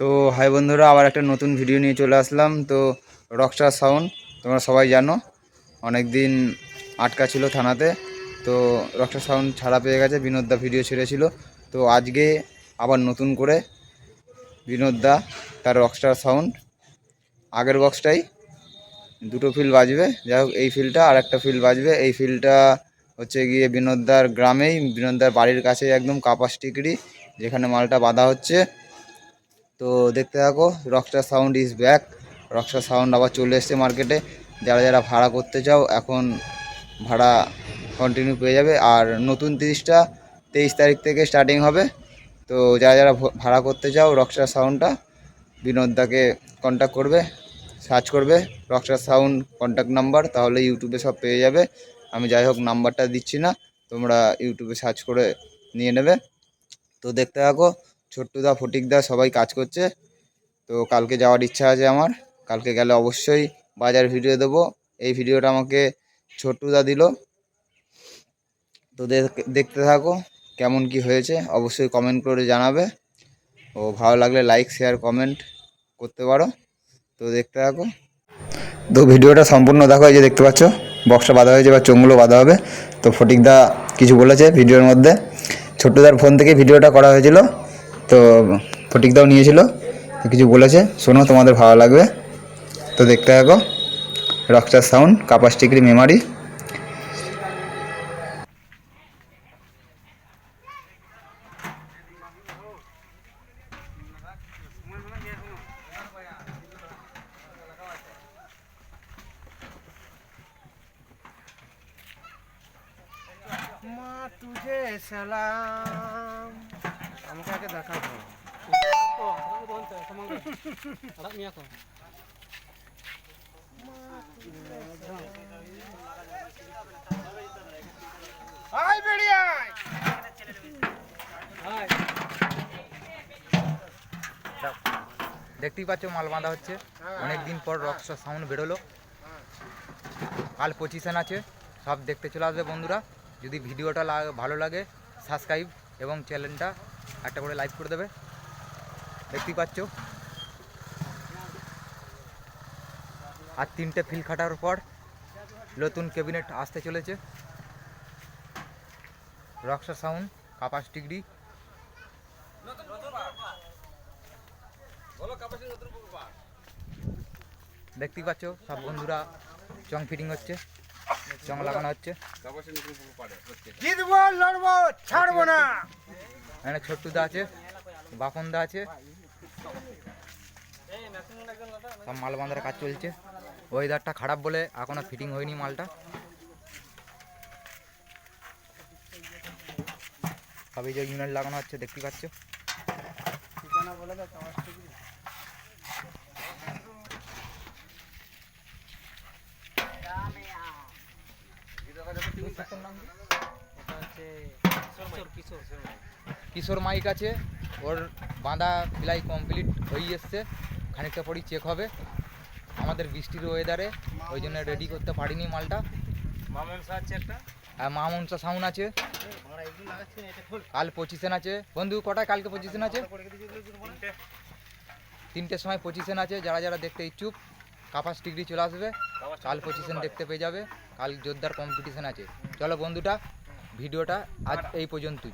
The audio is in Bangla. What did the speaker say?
তো হাই বন্ধুরা, আবার একটা নতুন ভিডিও নিয়ে চলে আসলাম। তো রকস্টার সাউন্ড তোমরা সবাই জানো অনেক দিন আটকা ছিল থানাতে। তো রকস্টার সাউন্ড ছাড়া পেয়ে গেছে বিনোদদা ভিডিও ছেড়েছিল। তো আজকে আবার নতুন করে বিনোদদা তার রকস্টার সাউন্ড আগের বক্সটাই দুটো ফিল বাজবে। যাই হোক, এই ফিলটা আর একটা ফিল বাজবে। এই ফিলটা হচ্ছে গিয়ে বিনোদদার গ্রামেই বিনোদদার বাড়ির কাছে একদম কাপাস টিকরি যেখানে মালটা বাঁধা হচ্ছে। তো দেখতে থাকো rockstar sound is back rockstar sound আবার চলে এসছে মার্কেটে যারা যারা ভাড়া করতে চাও, এখন ভাড়া কন্টিনিউ পেয়ে যাবে। আর নতুন তিরিশটা, তেইশ তারিখ থেকে স্টার্টিং হবে। তো যারা যারা ভাড়া করতে চাও রকস্টার সাউন্ডটা বিনোদদাকে কন্ট্যাক্ট করবে সার্চ করবে রকস্টার সাউন্ড কন্ট্যাক্ট নাম্বার তাহলে ইউটিউবে সব পেয়ে যাবে। আমি যাই হোক নাম্বারটা দিচ্ছি না, তোমরা ইউটিউবে সার্চ করে নিয়ে নেবে। তো দেখতে থাকো ছোট্টুদা, ফটিকদা সবাই কাজ করছে। তো কালকে যাওয়ার ইচ্ছা আছে আমার। কালকে গেলে অবশ্যই বাজার ভিডিও দেবো। এই ভিডিওটা আমাকে ছোট্টুদা দিল। তো দেখ- দেখতে থাকো কেমন কি হয়েছে। অবশ্যই কমেন্ট করে জানাবে। ও ভালো লাগলে লাইক শেয়ার কমেন্ট করতে পারো। তো দেখতে থাকো। তো ভিডিওটা সম্পূর্ণ দেখো, এই যে দেখতে পাচ্ছ বক্সটা বাঁধা হয়েছে বা চোঙগুলো বাঁধা হবে। তো ফটিকদা কিছু বলেছে ভিডিওর মধ্যে। ছোট্টদার ফোন থেকে ভিডিওটা করা হয়েছিল। তো ফটিকদাও নিয়েছিল কিছু বলেছে, শোনো তোমাদের ভালো লাগবে। তো দেখতে থাকো, রকস্টার সাউন্ড, কাপাস টিকরি মেমারি। মা, তুঝে সালাম। আমাকে আগে দেখাবো আয় বেরিয়ে আয়। দেখতেই পাচ্ছ মাল বাঁধা হচ্ছে। অনেক দিন পর রক্সটার সাউন্ড বেরোলো। কাল পজিশন আছে সব দেখতে চলে আসবে বন্ধুরা। যদি ভিডিওটা ভালো লাগে সাবস্ক্রাইব এবং চ্যানেলটা একটা করে লাইভ করে দেবে। দেখতেই পাচ্ছ। আর তিনটে ফিল খাটার পর নতুন ক্যাবিনেট আসতে চলেছে। রক্সা সাউন্ড কাপাস ডিগ্রি দেখতেই পাচ্ছ সব বন্ধুরা চং ফিটিং হচ্ছে চং লাগানো হচ্ছে। জিতবো লড়বো ছাড়বো না। এখানে ছোট্টুদা আছে বাপনদা আছে। সব মাল বাঁধার কাজ চলছে। ওয়েদারটা খারাপ বলে এখনও ফিটিং হয়নি মালটা। সব এই যে ইউনিট লাগানো হচ্ছে, দেখতে পাচ্ছ? কিশোর। মাইক আছে ওর বাঁধা ফিলাই কমপ্লিট হয়ে এসছে খানিকটা পরই চেক হবে। আমাদের বৃষ্টির ওয়েদারে ওই জন্য রেডি করতে পারিনি মালটা। আর মা মনসা সাউন্ড আছে। কাল পজিশন আছে। বন্ধু কটায় কালকে পজিশন আছে? তিনটের সময় পজিশন আছে যারা যারা দেখতে ইচ্ছুক কাপাস ডিগ্রি চলে আসবে। কাল পজিশন দেখতে পেয়ে যাবে। কাল জোরদার কম্পিটিশন আছে। চলো বন্ধুটা ভিডিওটা আজ এই পর্যন্তই।